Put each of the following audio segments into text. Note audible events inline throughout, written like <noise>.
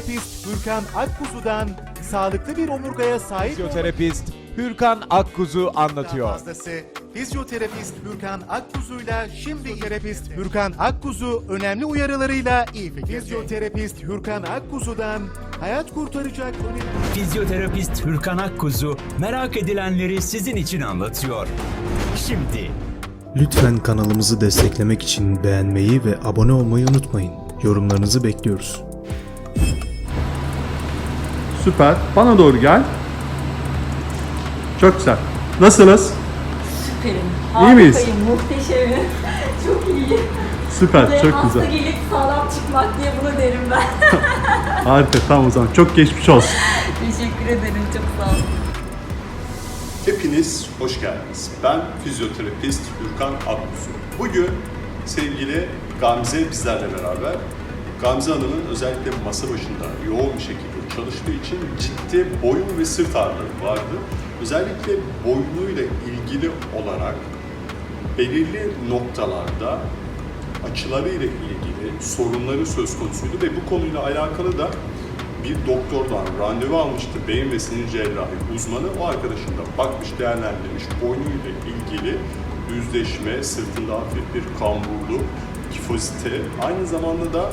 Fizyoterapist Hürkan Akkuzu'dan sağlıklı bir omurgaya sahip Fizyoterapist Hürkan Akkuzu anlatıyor. Fazlası fizyoterapist Hürkan Akkuzu'yla şimdi terapist Hürkan Akkuzu önemli uyarılarıyla iyi fikirde. Fizyoterapist Hürkan Akkuzu'dan hayat kurtaracak önemli Fizyoterapist Hürkan Akkuzu merak edilenleri sizin için anlatıyor. Şimdi Lütfen kanalımızı desteklemek için beğenmeyi ve abone olmayı unutmayın. Yorumlarınızı bekliyoruz. Süper. Bana doğru gel. Çok güzel. Nasılsınız? Süperim. İyi miyiz? Harikayım, muhteşemim. <laughs> Çok iyi. Süper. Ve Çok hasta güzel. gelip sağlam çıkmak diye bunu derim ben. <laughs> Harika. Tamam o zaman. Çok geçmiş olsun. <laughs> Teşekkür ederim. Çok sağ olun. Hepiniz hoş geldiniz. Ben fizyoterapist Gürkan Akbuzu. Bugün sevgili Gamze bizlerle beraber. Gamze Hanım'ın özellikle masa başında yoğun bir şekilde çalıştığı için ciddi boyun ve sırt ağrıları vardı. Özellikle boynuyla ilgili olarak belirli noktalarda açılarıyla ilgili sorunları söz konusuydu ve bu konuyla alakalı da bir doktordan randevu almıştı. Beyin ve sinir cerrahi uzmanı. O arkadaşın da bakmış, değerlendirmiş. Boynuyla ilgili düzleşme, sırtında hafif bir kamburluk, kifozite, aynı zamanda da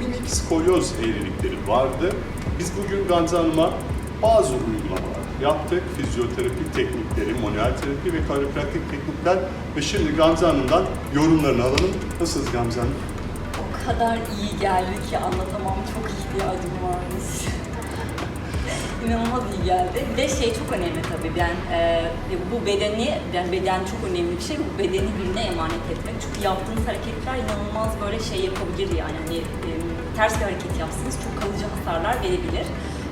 minik skolyoz eğrilikleri vardı. Biz bugün Gamze bazı uygulamalar yaptık. Fizyoterapi teknikleri, manuel terapi ve kariopraktik teknikler ve şimdi Gamze Hanım'dan yorumlarını alalım. Nasılsınız Gamze Hanım? O kadar iyi geldi ki anlatamam. Çok ihtiyacım varmış. İnanılmaz iyi geldi. Bir de şey çok önemli tabii. Ben e, bu bedeni, yani beden çok önemli bir şey. Bu bedeni birine emanet etmek. Çünkü yaptığınız hareketler inanılmaz böyle şey yapabilir yani. Hani e, ters bir hareket yapsanız çok kalıcı hasarlar verebilir.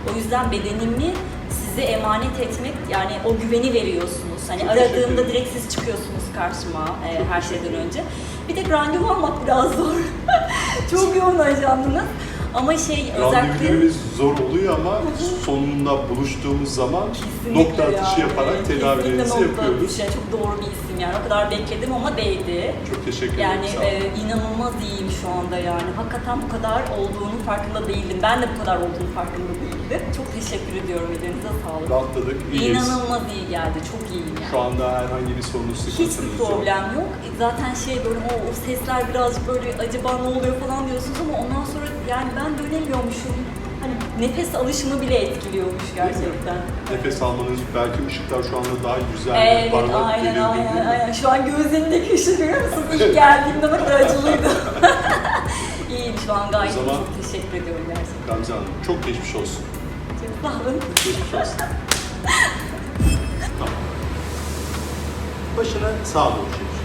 O yüzden bedenimi size emanet etmek yani o güveni veriyorsunuz. Hani Çok aradığımda direkt siz çıkıyorsunuz karşıma e, her şeyden önce. Bir de randevu almak biraz zor. <laughs> çok yoğun ajandınız. Ama şey özellikle zor oluyor ama sonunda buluştuğumuz zaman Kesinlikle nokta atışı yani. yaparak Kesinlikle nokta yapıyoruz. atışı. Çok doğru bir isim yani. O kadar bekledim ama değdi. Çok teşekkür ederim. Yani sağ olun. e, inanılmaz iyiyim şu anda yani. Hakikaten bu kadar olduğunu farkında değildim. Ben de bu kadar olduğunu farkında değildim. Çok teşekkür ediyorum. Elinize sağlık. Rahatladık, iyiyiz. İnanılmaz iyi geldi. Çok iyiyim yani. Şu anda herhangi bir sorunuz, Hiçbir sıkıntınız yok. problem yok. E, Zaten şey böyle o, o sesler birazcık böyle acaba ne oluyor falan diyorsunuz ama ondan sonra yani ben dönemiyormuşum. Hani nefes alışımı bile etkiliyormuş gerçekten. Nefes almanız, belki ışıklar şu anda daha güzel, Evet, parlak aynen, geliyor değil aynen, mi? aynen. Şu an gözlerindeki ışığı görüyor musunuz? İlk geldiğimde ne kadar acılıydı. <laughs> İyiyim şu an gayet O zaman- iyi. Teşekkür ediyorum gerçekten. Gamze Hanım, çok geçmiş olsun. Çok sağ olun. Geçmiş olsun. tamam. Başını sağa doğru çevir.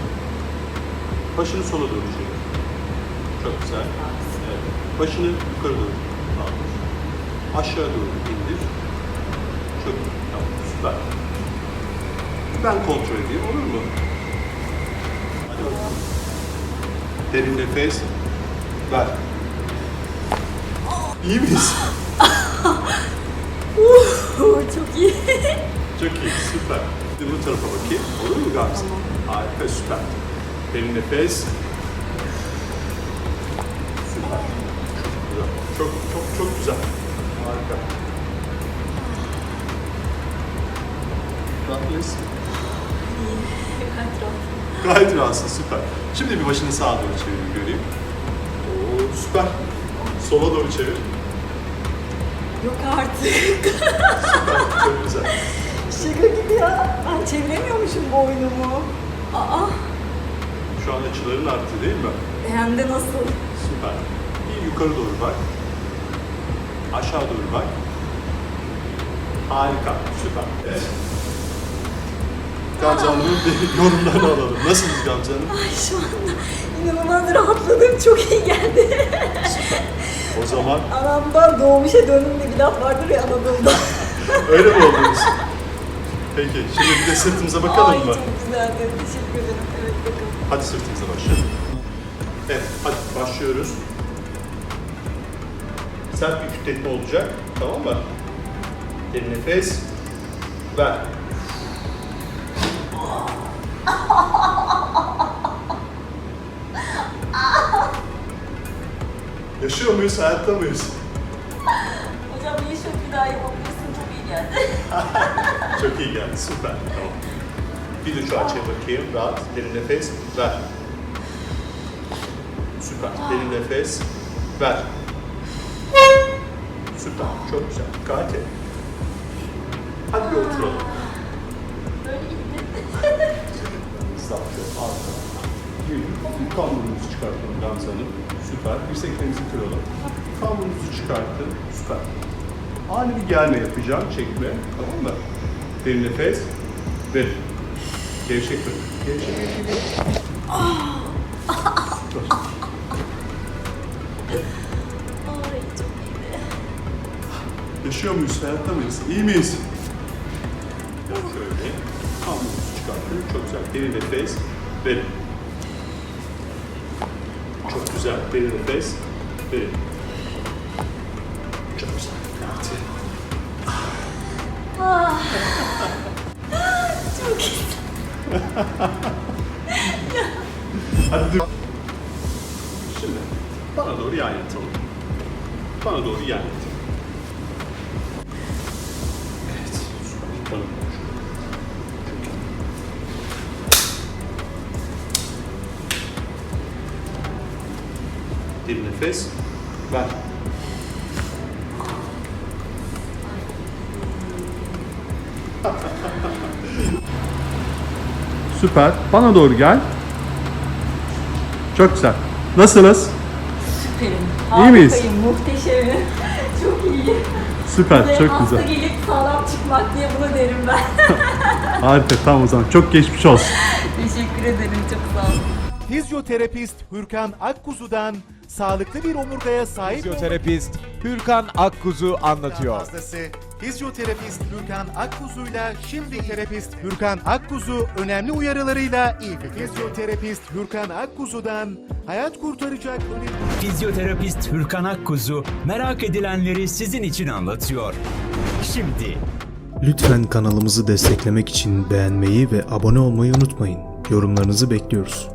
Başını sola doğru çevir. Çok güzel. Evet. Başını yukarı doğru kaldır. Aşağı doğru indir. Çok iyi. Tamam. Süper. Ben kontrol edeyim. Olur mu? Hadi bakalım. Derin nefes. Ver. İyi miyiz? <laughs> Çok iyi. Çok iyi, süper. Şimdi bu tarafa bakayım. Olur mu Gamze? Harika, süper. Derin nefes. Güzel. Çok, çok, çok güzel. Harika. Rahat mıyız? Gayet rahatsın, süper. Şimdi bir başını sağa doğru çevir göreyim. Oo, süper. Sola doğru çevir. Yok artık. Süper, çok güzel. Şaka gibi ya. Ben çeviremiyormuşum boynumu. Aa, Şu an açıların arttı değil mi? hem de nasıl? Süper. Bir yukarı doğru bak. Aşağı doğru bak. Harika. Süper. Evet. Gamze Hanım'ın bir <laughs> yorumlarını alalım. Nasılsınız Gamze Hanım? Ay şu anda inanılmaz rahatladım. Çok iyi geldi. O zaman Anamdan doğmuşa döndüm diye bir laf vardır ya Anadolu'da. <laughs> öyle mi oldunuz? Peki, şimdi bir de sırtımıza bakalım Ay mı? çok güzeldi. Teşekkür ederim. Hadi sırtımıza başlayalım. Evet, hadi başlıyoruz. Sert bir kütletme olacak, tamam mı? Derin nefes. Ver. Yaşıyor muyuz, hayatta mıyız? Hocam yaşıyor, bir daha yapabilirsin. Çok iyi geldi. <laughs> çok iyi geldi, süper. Tamam. Bir de şu açıya bakayım, rahat, derin nefes, ver. Süper, derin nefes, ver. Süper, çok güzel. Gayet iyi. Hadi bir oturalım. Sakin, arka. Yürü, hafif kamburumuzu çıkartalım Gamze Hanım. Süper. Dirseklerinizi kıralım. Kamburumuzu çıkartın. Süper. Ani bir germe yapacağım, çekme. Tamam mı? Derin nefes. Ver. Gevşek bırak. Gevşek, gevşek, gevşek. Süper. Yaşıyor muyuz? Hayatta mıyız? İyi miyiz? Ya şöyle. Kamburumuzu çıkartın. Çok güzel. Derin nefes. Verin. Çok güzel. Derin nefes. Verin. Çok güzel. Gayet iyi. <laughs> Hadi dur. Şimdi bana doğru yan yatalım. Bana doğru yan yatalım. Evet. Bana doğru. Derin nefes. Ver. <laughs> Süper. Bana doğru gel. Çok güzel. Nasılız? Süperim. İyi miyiz? Harikayım, muhteşemim. <laughs> Çok iyi. Süper. Ve Çok hasta güzel. gelip sağlam çıkmak diye bunu derim ben. <laughs> Harika. Tamam o zaman. Çok geçmiş olsun. Teşekkür ederim, çok sağ olun. Fizyoterapist Hürkan Akkuzu'dan sağlıklı bir omurgaya sahip Fizyoterapist Hürkan Akkuzu anlatıyor. Fazlası fizyoterapist Hürkan Akkuzu'yla şimdi terapist Hürkan Akkuzu önemli uyarılarıyla iyi fikir. Fizyoterapist Hürkan Akkuzu'dan hayat kurtaracak önemli Fizyoterapist Hürkan Akkuzu merak edilenleri sizin için anlatıyor. Şimdi Lütfen kanalımızı desteklemek için beğenmeyi ve abone olmayı unutmayın. Yorumlarınızı bekliyoruz.